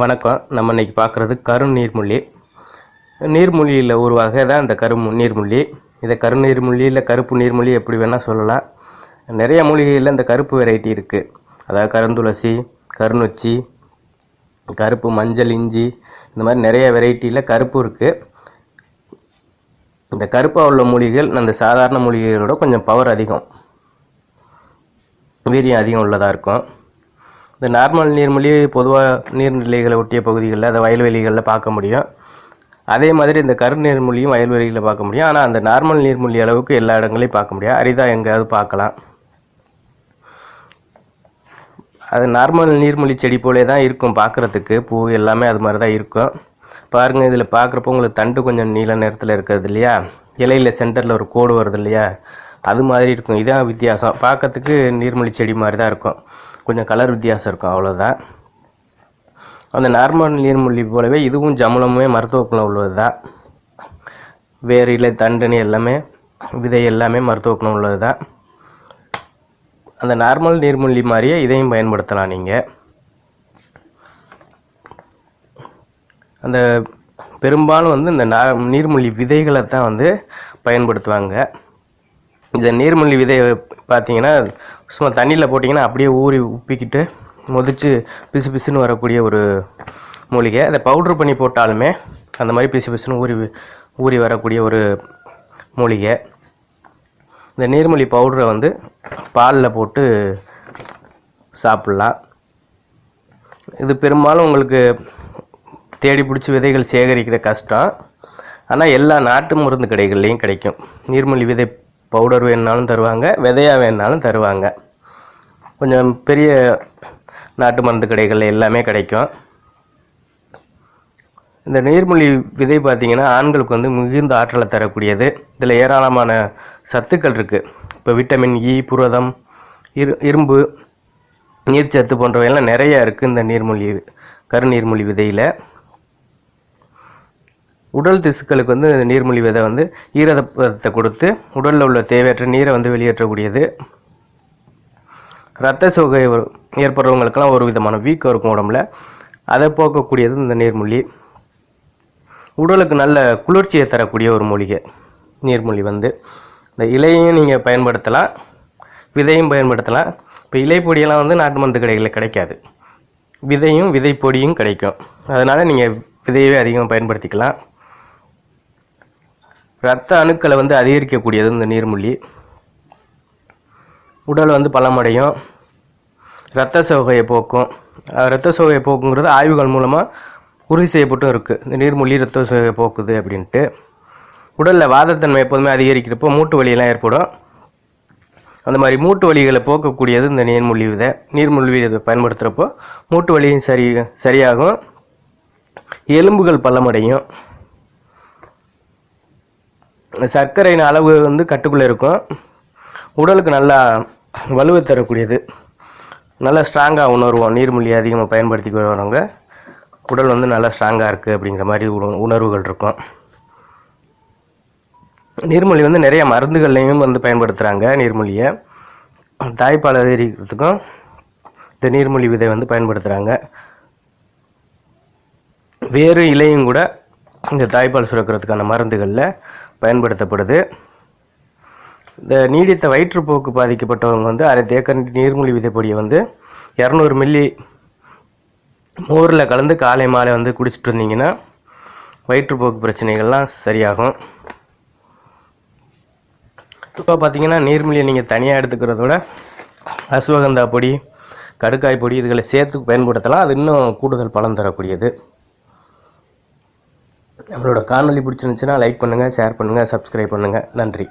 வணக்கம். நம்ம இன்றைக்கி பார்க்குறது கரும் நீர்முள்ளி. நீர்மொழியில் ஒரு வகை தான் இந்த கரும் நீர்முள்ளி. இதை கருநீர்முள்ளி இல்லை கருப்பு நீர்மொழி எப்படி வேணால் சொல்லலாம். நிறைய மூலிகையில் இந்த கருப்பு வெரைட்டி இருக்குது அதாவது கருந்துளசி கருநொச்சி கருப்பு மஞ்சள் இஞ்சி இந்த மாதிரி நிறைய வெரைட்டியில் கருப்பு இருக்குது இந்த கருப்பாக உள்ள மூலிகைகள் அந்த சாதாரண மூலிகைகளோட கொஞ்சம் பவர் அதிகம். வீரியம் அதிகம் உள்ளதாக இருக்கும். இந்த நார்மல் நீர்மொழி பொதுவாக நீர்நிலைகளை ஒட்டிய பகுதிகளில் அதை வயல்வெளிகளில் பார்க்க முடியும். அதே மாதிரி இந்த கருநீர்மொழியும் வயல்வெளிகளில் பார்க்க முடியும். ஆனால் அந்த நார்மல் நீர்மொழி அளவுக்கு எல்லா இடங்களையும் பார்க்க முடியாது. அரிதாக எங்கேயாவது பார்க்கலாம். அது நார்மல் நீர்மொழி செடி போலே தான் இருக்கும் பார்க்குறதுக்கு. பூ எல்லாமே அது மாதிரி தான் இருக்கும். பாருங்கள் இதில் பார்க்குறப்போ உங்களுக்கு தண்டு கொஞ்சம் நீல நேரத்தில் இருக்கிறது இல்லையா? இலையில் சென்டரில் ஒரு கோடு வருது இல்லையா? அது மாதிரி இருக்கும். இதான் வித்தியாசம். பார்க்கறதுக்கு நீர்மொழி செடி மாதிரி தான் இருக்கும். கொஞ்சம் கலர் வித்தியாசம் இருக்கும் அவ்வளோதான் அந்த நார்மல் நீர்மொழி போலவே இதுவும் ஜமுனமுமே மருத்துவ குணம் உள்ளது தான் வேறு இல்லை தண்டனி எல்லாமே விதை எல்லாமே மருத்துவ குணம் உள்ளது தான் அந்த நார்மல் நீர்மொழி மாதிரியே இதையும் பயன்படுத்தலாம் நீங்கள் அந்த பெரும்பாலும் வந்து இந்த நா நீர்மொழி விதைகளை தான் வந்து பயன்படுத்துவாங்க. இந்த நீர்மல்லி விதையை பார்த்தீங்கன்னா சும்மா தண்ணியில் போட்டிங்கன்னா அப்படியே ஊறி உப்பிக்கிட்டு முதிச்சு பிசு பிசுன்னு வரக்கூடிய ஒரு மூலிகை. அதை பவுட்ரு பண்ணி போட்டாலுமே அந்த மாதிரி பிசு பிசுன்னு ஊறி ஊறி வரக்கூடிய ஒரு மூலிகை. இந்த நீர்மொழி பவுடரை வந்து பாலில் போட்டு சாப்பிட்லாம். இது பெரும்பாலும் உங்களுக்கு தேடி பிடிச்சி விதைகள் சேகரிக்கிற கஷ்டம். ஆனால் எல்லா நாட்டு மருந்து கடைகள்லேயும் கிடைக்கும். நீர்மொழி விதை பவுடர் வேணுனாலும் தருவாங்க விதையாக வேணுனாலும் தருவாங்க. கொஞ்சம் பெரிய நாட்டு மருந்து கடைகள் எல்லாமே கிடைக்கும். இந்த நீர்மொழி விதை பார்த்திங்கன்னா ஆண்களுக்கு வந்து மிகுந்த ஆற்றலை தரக்கூடியது. இதில் ஏராளமான சத்துக்கள் இருக்குது இப்போ விட்டமின் இ e, புரதம் இரு இரும்பு நீர்ச்சத்து போன்றவையெல்லாம் நிறைய இருக்குது இந்த நீர்மொழி கருநீர்மொழி விதையில். உடல் திசுக்களுக்கு வந்து நீர்மொழி விதை வந்து ஈரதத்தை கொடுத்து உடலில் உள்ள தேவையற்ற நீரை வந்து வெளியேற்றக்கூடியது. ரத்த சோகை ஏற்படுறவங்களுக்கெல்லாம் ஒரு விதமான வீக்கம் இருக்கும் உடம்புல. அதை போக்கக்கூடியது இந்த நீர்மொழி உடலுக்கு நல்ல குளிர்ச்சியை தரக்கூடிய ஒரு மூலிகை நீர்மொழி வந்து. இந்த இலையையும் நீங்கள் பயன்படுத்தலாம் விதையும் பயன்படுத்தலாம். இப்போ இலை பொடியெல்லாம் வந்து நாட்டு மருந்து கடைகளில் கிடைக்காது. விதையும் விதை பொடியும் கிடைக்கும். அதனால் நீங்கள் விதையவே அதிகமாக பயன்படுத்திக்கலாம். ரத்த அணுக்களை வந்து அதிகரிக்கக்கூடியது இந்த நீர்மொழி உடல் வந்து பலமடையும். இரத்த சோகையை போக்கும். இரத்த சோகையை போக்குங்கிறது ஆய்வுகள் மூலமாக உறுதி செய்யப்பட்டும் இருக்குது இந்த நீர்மூழ்கி இரத்த சோகையை போக்குது அப்படின்ட்டு. உடலில் வாதத்தன்மை எப்போதுமே அதிகரிக்கிறப்போ மூட்டு வலியெல்லாம் ஏற்படும். அந்த மாதிரி மூட்டு வலிகளை போக்கக்கூடியது இந்த நீர்மூழ்கி விதை. நீர்மூழ்கி இதை பயன்படுத்துகிறப்போ மூட்டு வலியும் சரி சரியாகும். எலும்புகள் பலமடையும். சர்க்கரையின் அளவு வந்து கட்டுக்குள்ளே இருக்கும். உடலுக்கு நல்லா வலுவை தரக்கூடியது. நல்லா ஸ்ட்ராங்காக உணர்வோம். நீர்மூழ்கி அதிகமாக பயன்படுத்தி வரவங்க உடல் வந்து நல்லா ஸ்ட்ராங்காக இருக்குது அப்படிங்கிற மாதிரி உணர்வுகள் இருக்கும். நீர்மொழி வந்து நிறைய மருந்துகள்லையும் வந்து பயன்படுத்துகிறாங்க நீர்மொழியை தாய்ப்பால் அதிகரிக்கிறதுக்கும் இந்த நீர்மொழி விதை வந்து பயன்படுத்துகிறாங்க வேறு இலையும் கூட இந்த தாய்ப்பால் சுரக்கிறதுக்கான மருந்துகளில் பயன்படுத்தப்படுது. இந்த நீடித்த வயிற்றுப்போக்கு பாதிக்கப்பட்டவங்க வந்து அரை தேக்கர் நீர்மூழ்கி விதைப்பொடியை வந்து இரநூறு மில்லி மோரில் கலந்து காலை மாலை வந்து குடிச்சிட்டு இருந்தீங்கன்னா வயிற்றுப்போக்கு பிரச்சனைகள்லாம் சரியாகும். இப்போ பார்த்தீங்கன்னா நீர்மொழியை நீங்கள் தனியாக எடுத்துக்கிறதோட அஸ்வகந்தா பொடி கடுக்காய் பொடி இதுகளை சேர்த்து பயன்படுத்தலாம். அது இன்னும் கூடுதல் பலன் தரக்கூடியது. நம்மளோட காணொலி பிடிச்சிருந்துச்சுன்னா லைக் பண்ணுங்கள் ஷேர் பண்ணுங்கள் சப்ஸ்கிரைப் பண்ணுங்கள் நன்றி.